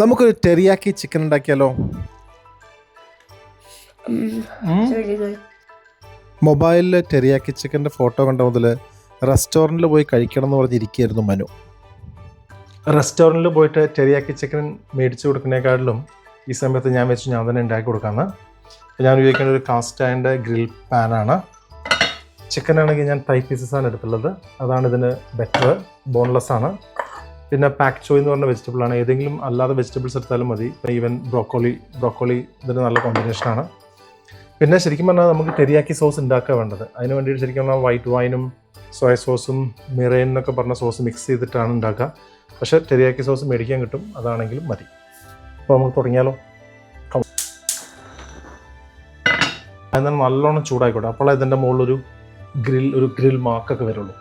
നമുക്കൊരു ടെറിയാക്കി ചിക്കൻ ഉണ്ടാക്കിയാലോ. മൊബൈലിൽ ടെറിയാക്കി ചിക്കന്റെ ഫോട്ടോ കണ്ട മുതൽ റെസ്റ്റോറന്റിൽ പോയി കഴിക്കണം എന്ന് പറഞ്ഞിരിക്കുകയായിരുന്നു മനു. റെസ്റ്റോറന്റിൽ പോയിട്ട് ടെറിയാക്കി ചിക്കൻ മേടിച്ച് കൊടുക്കുന്നതിനേക്കാളിലും ഈ സമയത്ത് ഞാൻ വെച്ച് ഞാൻ തന്നെ ഉണ്ടാക്കി കൊടുക്കാമെന്ന്. അപ്പോൾ ഞാൻ ഉപയോഗിക്കുന്ന ഒരു കാസ്റ്റ് ആൻഡ് ഗ്രിൽ പാനാണ്. ചിക്കൻ ആണെങ്കിൽ ഞാൻ ഫൈവ് പീസസ് ആണ് എടുത്തുള്ളത്. അതാണ് ഇതിന് ബെറ്റർ ബോൺലെസ് ആണ്. പിന്നെ പാക്ക് ചോയ് എന്ന് പറഞ്ഞ വെജിറ്റബിൾ ആണ്. ഏതെങ്കിലും അല്ലാതെ വെജിറ്റബിൾസ് എടുത്താലും മതി. ഈവൻ ബ്രോക്കോളി ബ്രോക്കോളി ഇതിന് നല്ല കോമ്പിനേഷനാണ് പിന്നെ ശരിക്കും പറഞ്ഞാൽ നമുക്ക് ടെരിയാക്കി സോസ് ഉണ്ടാക്കുക വേണ്ടത്. അതിന് വേണ്ടിയിട്ട് ശരിക്കും പറഞ്ഞാൽ വൈറ്റ് വൈനും സോയ സോസും മിറേൻ എന്നൊക്കെ പറഞ്ഞ സോസ് മിക്സ് ചെയ്തിട്ടാണ് ഉണ്ടാക്കുക. പക്ഷെ ടെരിയാക്കി സോസ് മേടിക്കാൻ കിട്ടും. അതാണെങ്കിലും മതി. അപ്പോൾ നമുക്ക് തുടങ്ങിയാലോ? എന്നാൽ നല്ലോണം ചൂടായിക്കോട്ടെ. അപ്പോൾ ഇതിന്റെ മുകളിലൊരു ഗ്രിൽ ഒരു ഗ്രിൽ മാർക്കൊക്കെ വരുള്ളൂ.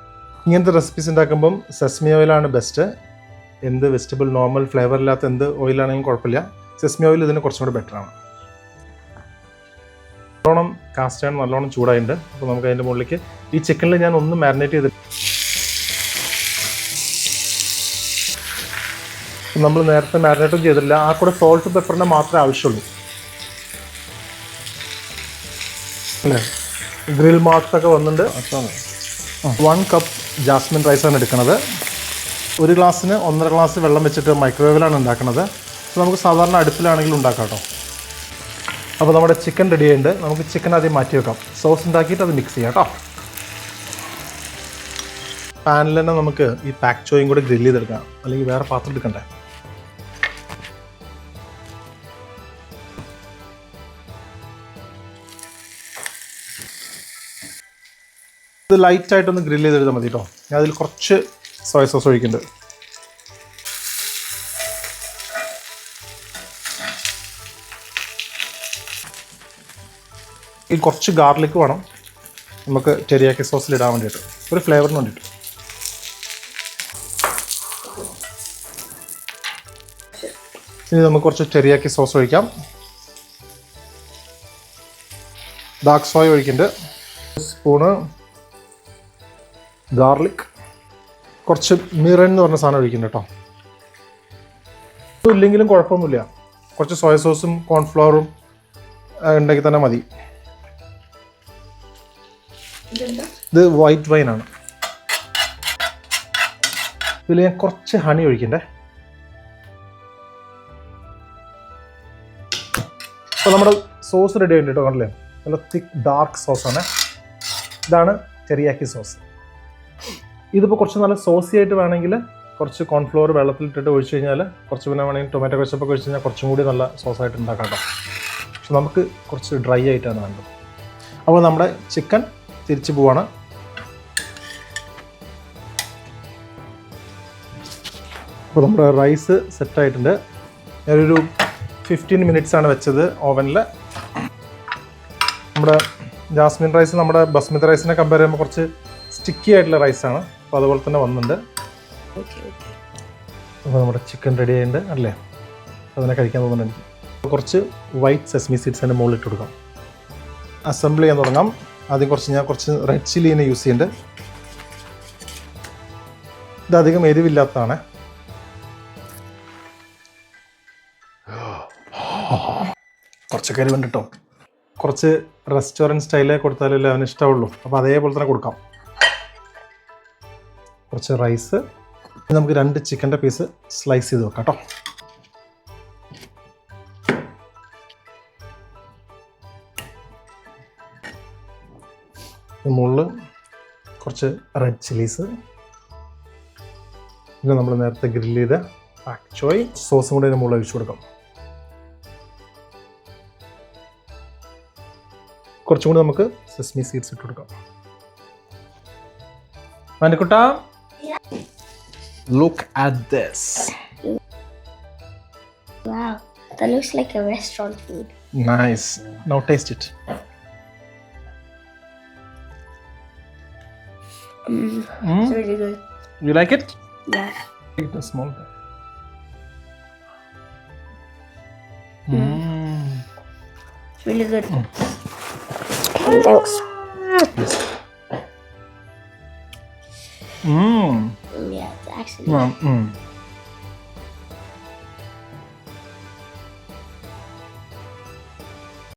ഇങ്ങനത്തെ റെസിപ്പീസ് ഉണ്ടാക്കുമ്പം സെസ്മി ഓയിലാണ് ബെസ്റ്റ് എന്ത് വെജിറ്റബിൾ നോർമൽ ഫ്ലേവർ ഇല്ലാത്ത എന്ത് ഓയിലാണെങ്കിലും കുഴപ്പമില്ല. സെസ്മി ഓയിൽ ഇതിന് കുറച്ചും കൂടെ ബെറ്ററാണ് നല്ലോണം കാസ്റ്റ് ആണ് നല്ലോണം ചൂടായിട്ടുണ്ട്. അപ്പോൾ നമുക്ക് അതിന്റെ മുകളിലേക്ക് ഈ ചിക്കനിൽ ഞാൻ ഒന്ന് മാരിനേറ്റ് ചെയ്തിട്ട് നമ്മൾ നേരത്തെ മാരിനേറ്റും ചെയ്തിട്ടില്ല. ആ കൂടെ സോൾട്ട് പെപ്പറിന്റെ മാത്രമേ ആവശ്യമുള്ളൂ. അല്ലേ ഗ്രിൽ മാർക്സ് ഒക്കെ വന്നിട്ടുണ്ട്. വൺ കപ്പ് ജാസ്മിൻ റൈസാണ് എടുക്കുന്നത് ഒരു ഗ്ലാസ്സിന് ഒന്നര ഗ്ലാസ് വെള്ളം വെച്ചിട്ട് മൈക്രോവേവിലാണ് ഉണ്ടാക്കുന്നത്. അപ്പോൾ നമുക്ക് സാധാരണ അടുപ്പിലാണെങ്കിലും ഉണ്ടാക്കാം കേട്ടോ. അപ്പോൾ നമ്മുടെ ചിക്കൻ റെഡി ആയിട്ടുണ്ട്. നമുക്ക് ചിക്കൻ ആദ്യം മാറ്റി വെക്കാം. സോസ് ഉണ്ടാക്കിയിട്ട് അത് മിക്സ് ചെയ്യാം കേട്ടോ. പാനിൽ തന്നെ നമുക്ക് ഈ പാക്ക് ചോയും കൂടെ ഗ്രില്ല് ചെയ്തെടുക്കാം. അല്ലെങ്കിൽ വേറെ പാത്രം എടുക്കണ്ടേ? ഇത് ലൈറ്റായിട്ടൊന്ന് ഗ്രില്ല് ചെയ്തെടുത്താൽ മതി കേട്ടോ. ഞാൻ അതിൽ കുറച്ച് സോയ സോസ് ഒഴിക്കുന്നുണ്ട് ഈ കുറച്ച് ഗാർലിക് വേണം. നമുക്ക് ടെരിയാക്കി സോസിൽ ഇടാൻ വേണ്ടിയിട്ട്. ഒരു ഫ്ലേവറിന് വേണ്ടിയിട്ട്. ഇനി നമുക്ക് കുറച്ച് ടെരിയാക്കി സോസ് ഒഴിക്കാം. ഡാർക്ക് സോയ ഒഴിക്കുന്നുണ്ട്. സ്പൂണ് ഗാർലിക് കുറച്ച് മിറൻ എന്ന് പറഞ്ഞ സാധനം ഒഴിക്കുന്നുണ്ട് കേട്ടോ. ഇല്ലെങ്കിലും കുഴപ്പമൊന്നുമില്ല. കുറച്ച് സോയ സോസും കോൺഫ്ലവറും ഉണ്ടെങ്കിൽ തന്നെ മതി. ഇത് വൈറ്റ് വൈനാണ് ഇതിൽ ഞാൻ കുറച്ച് ഹണി ഒഴിക്കണ്ടേ? അപ്പോൾ നമ്മുടെ സോസ് റെഡി ആയിട്ട് കണ്ടില്ലേ? നല്ല തിക്ക് ഡാർക്ക് സോസാണ് ഇതാണ് ചെറിയാക്കി സോസ് ഇതിപ്പോൾ കുറച്ച് നല്ല സോസി ആയിട്ട് വേണമെങ്കിൽ കുറച്ച് കോൺഫ്ലോർ വെള്ളത്തിലിട്ടിട്ട് ഒഴിച്ച് കഴിഞ്ഞാൽ കുറച്ച് പിന്നെ വേണമെങ്കിൽ ടൊമാറ്റോ കച്ചപ്പൊക്കെ ഒഴിച്ച് കഴിഞ്ഞാൽ കുറച്ചും കൂടി നല്ല സോസായിട്ട് ഉണ്ടാക്കാം കേട്ടോ പക്ഷെ നമുക്ക് കുറച്ച് ഡ്രൈ ആയിട്ടാണ് വേണ്ടത്. അപ്പോൾ നമ്മുടെ ചിക്കൻ തിരിച്ചു പോവാണ്. അപ്പോൾ നമ്മുടെ റൈസ് സെറ്റായിട്ടുണ്ട് ഞാനൊരു ഫിഫ്റ്റീൻ മിനിറ്റ്സ് ആണ് വെച്ചത് ഓവനിൽ നമ്മുടെ ജാസ്മിൻ റൈസ് നമ്മുടെ ബസ്മതി റൈസിനെ കമ്പയർ ചെയ്യുമ്പോൾ കുറച്ച് സ്റ്റിക്കി ആയിട്ടുള്ള റൈസാണ് അപ്പോൾ അതുപോലെ തന്നെ വന്നിട്ടുണ്ട്. അപ്പോൾ നമ്മുടെ ചിക്കൻ റെഡി ആയിട്ടുണ്ട് അല്ലേ? അതിനെ കഴിക്കാൻ തോന്നുന്നുണ്ട് കുറച്ച് വൈറ്റ് സെസ്മി സീഡ്സ് അതിന്റെ മുകളിൽ ഇട്ട് കൊടുക്കാം. അസംബിൾ ചെയ്യാൻ തുടങ്ങാം. ആദ്യം കുറച്ച് ഞാൻ കുറച്ച് റെഡ് ചില്ലിനെ യൂസ് ചെയ്യുന്നുണ്ട് ഇത് അധികം എരിവില്ലാത്തതാണ്. കുറച്ചൊക്കെ എരിവുണ്ട് കേട്ടോ കുറച്ച് റെസ്റ്റോറന്റ് സ്റ്റൈലേ കൊടുത്താലല്ലേ അവന് ഇഷ്ടമുള്ളൂ അപ്പോൾ അതേപോലെ തന്നെ കൊടുക്കാം. കുറച്ച് റൈസ് നമുക്ക് രണ്ട് ചിക്കന്റെ പീസ് സ്ലൈസ് ചെയ്ത് വെക്കാം കേട്ടോ മുകളിൽ കുറച്ച് റെഡ് ചില്ലീസ് പിന്നെ നമ്മൾ നേരത്തെ ഗ്രില്ല് ചെയ്ത പാക്ചോയ് സോസും കൂടെ അതിന് മുകളിൽ ഒഴിച്ചു കൊടുക്കാം. കുറച്ചും കൂടി നമുക്ക് സെസ്മി സീഡ്സ് ഇട്ട് കൊടുക്കാം. മനുക്കുട്ട Look at this. Wow, that looks like a restaurant food. Nice. Now taste it. Mm, mm. It's really good. You like it? Yeah. Take the small bit. Mm. mm. It's really good. Mm. Thanks. Yes. Mm, Yeah, it's actually.